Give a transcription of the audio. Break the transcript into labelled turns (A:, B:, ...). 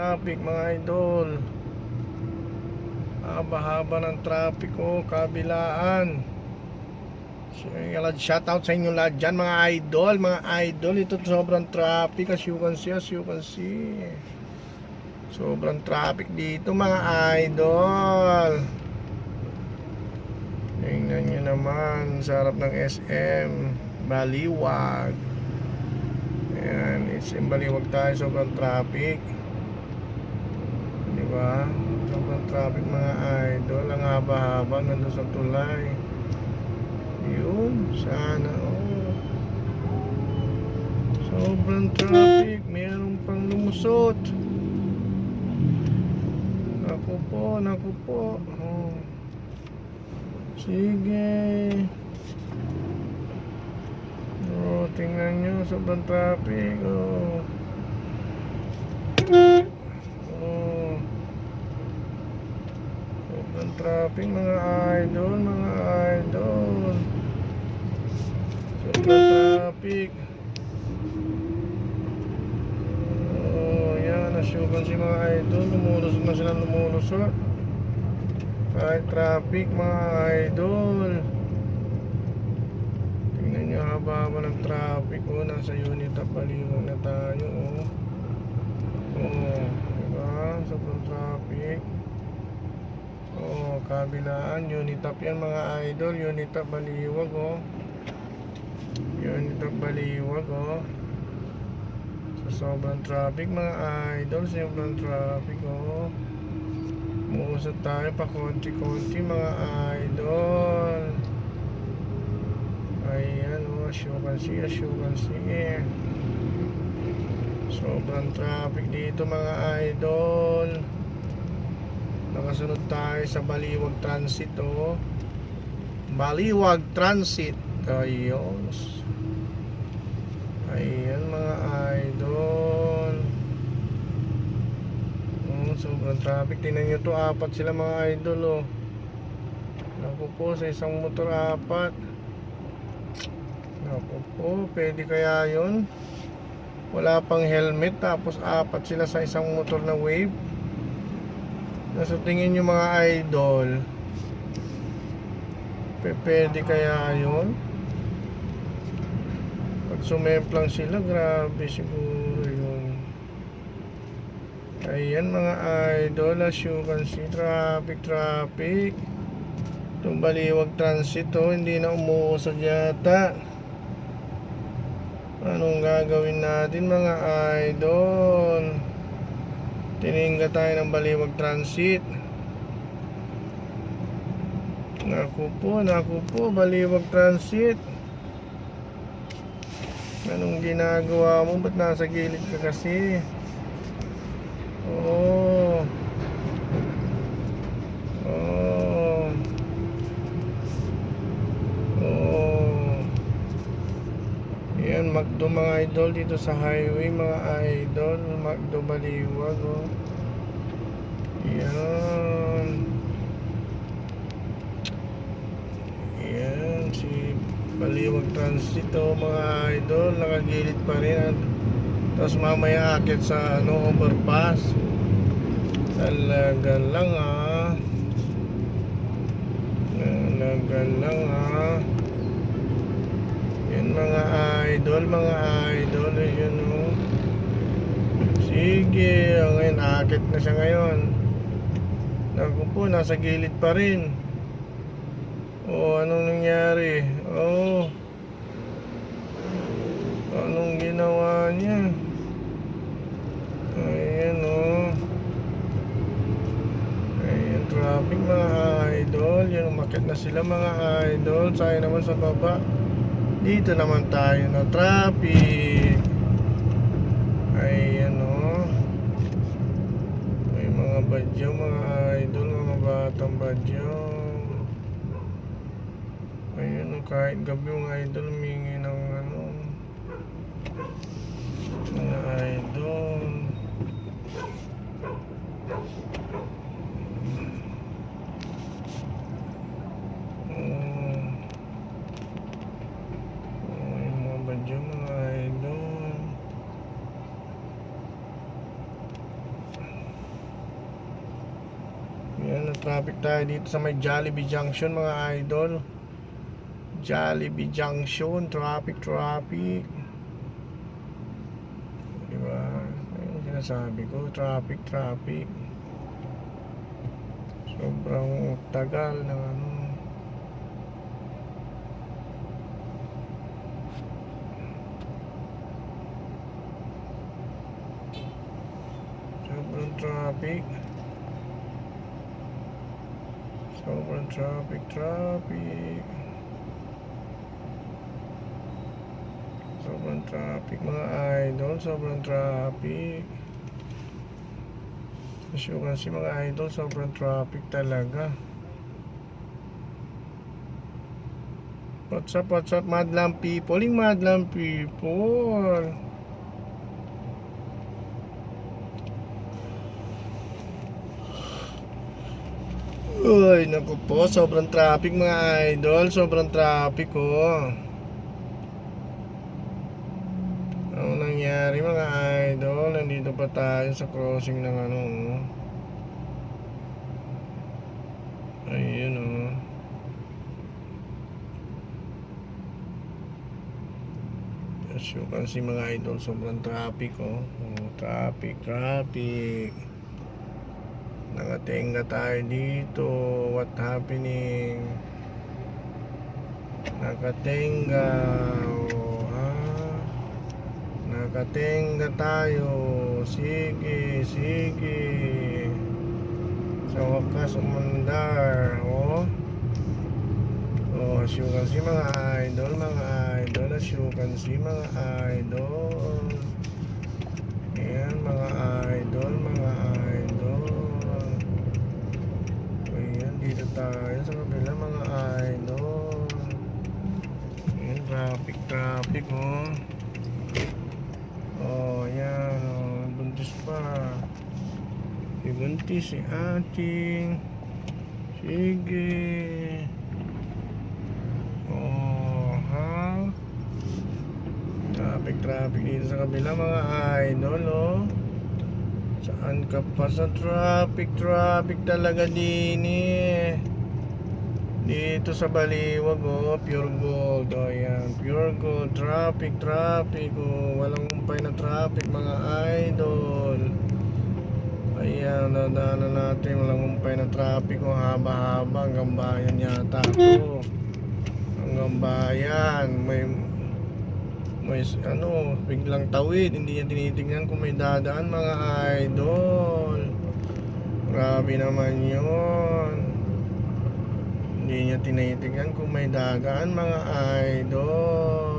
A: traffic mga idol. Haba-haba ng traffic oh, kabilaan. Shout out sa inyo lahat dyan mga idol, mga idol. Ito sobrang traffic as you can see, as you can see. Sobrang traffic dito mga idol. Tingnan nyo naman sa harap ng SM Baliwag. Ayan, SM Baliwag tayo, sobrang traffic. Di ba? Sobrang traffic mga idol. Ang haba-haba nandun sa tulay. Yun, sana oh. Sobrang traffic. Meron pang lumusot. Naku po, naku po. Oh. Sige. Oh, tingnan nyo, sobrang traffic. Oh. Sobrang traffic mga idol, mga idol. Sobrang traffic. Oh, yan, nasyugan si mga idol. Lumulusot na sila lumulusot. Kahit traffic mga idol. Tingnan nyo haba-haba ng traffic. Oh, nasa unit up paliwag na tayo. Oh. Oh, diba? Sobrang traffic. Kabilaan. Unit up yan mga idol. Unit up baliwag oh. Unit up baliwag oh. Sa sobrang traffic mga idol. Sobrang traffic oh. Muusap tayo pa konti-konti mga idol. Ayan oh, as you can see, as you can see. Sobrang traffic dito mga idol. Nakasunod tayo sa Baliwag Transit o. Baliwag Transit. Ayun. Ayan mga idol. Oh, sobrang traffic. Tingnan nyo to, apat sila mga idol oh. Naku po, sa isang motor apat. Naku po, pwede kaya yun? Wala pang helmet, tapos apat sila sa isang motor na wave. Nasa tingin nyo mga idol, pwede kaya yun? Pag sumemplang sila, grabe siguro yun. Ayan mga idol, as you can see, traffic, traffic. Itong baliwag transit to, hindi na umuusad yata. Anong gagawin natin mga idol? Tiningga tayo ng baliwag transit. Naku po, naku po, baliwag transit. Anong ginagawa mo? Ba't nasa gilid ka kasi? Oh. Oh. Oh. Yan, Magdo mga idol dito sa highway, mga idol. Magdo Baliwag, oh. Yan. Yan, si Baliwag Transit, oh, mga idol. Nakagilid pa rin. Tapos mamaya akit sa ano, overpass. Talaga lang ah. Talaga lang ah. Mga idol, mga idol. Yun oh. Sige, oh, ngayon akit na siya ngayon. Naku po, nasa gilid pa rin. Oh, anong nangyari? Oh. Anong ginawa niya? Ayan oh. Ayan, traffic mga idol. Yan, umakit na sila mga idol. Sayang naman sa baba. Dito naman tayo na traffic. Ayan oh. May mga badyo mga idol, mga batang badyo. Ayun, kahit gabi mga idol, humingi ng ano, mga idol. Oh. Oh, yung mga badyo mga idol. Ayan, na-traffic tayo dito sa may Jollibee Junction mga idol. Jollibee Junction, traffic, traffic. Diba? Ayun sinasabi ko, traffic, traffic. Sobrang tagal ng ano. Sobrang traffic. Sobrang traffic, traffic. Sobrang traffic mga idol, sobrang traffic. Assurance mga idol, sobrang traffic talaga. What's up, what's up, madlang people? Yung madlang people. Uy, naku po, sobrang traffic mga idol, sobrang traffic ko. Ano nangyari mga idol? Nandito pa tayo sa crossing ng ano. oh. Ayun oh. As you mga idol, sobrang traffic oh. oh traffic, traffic. Nakatenga tayo dito. What happening? Nakatenga. Oh, ha? Nakatenga tayo. Sige, sige. Sa wakas umandar. Oh. Oh, as you can see mga idol, mga idol. As you can see mga idol. Ayan, mga idol, mga idol. Ayan, dito tayo sa kabila mga idol. Ayan, traffic, traffic, oh. Oh, ayan, oh. Buntis pa. Si buntis, si ating. Sige. Oh, ha? Traffic, traffic dito sa kabila mga idol, oh. Saan ka pa sa traffic? Traffic talaga din eh. Dito sa Baliwag, oh, pure gold. Oh, yan. Pure gold. Traffic, traffic. Oh, walang umpay na traffic, mga idol. Ayan, nadaanan natin. Walang umpay na traffic. Oh, haba-haba. Hanggang bayan yata ito. Hanggang bayan. May may ano, biglang tawid, hindi niya tinitingnan kung may dadaan mga idol. Grabe naman yun. Hindi niya tinitingnan kung may dadaan mga idol.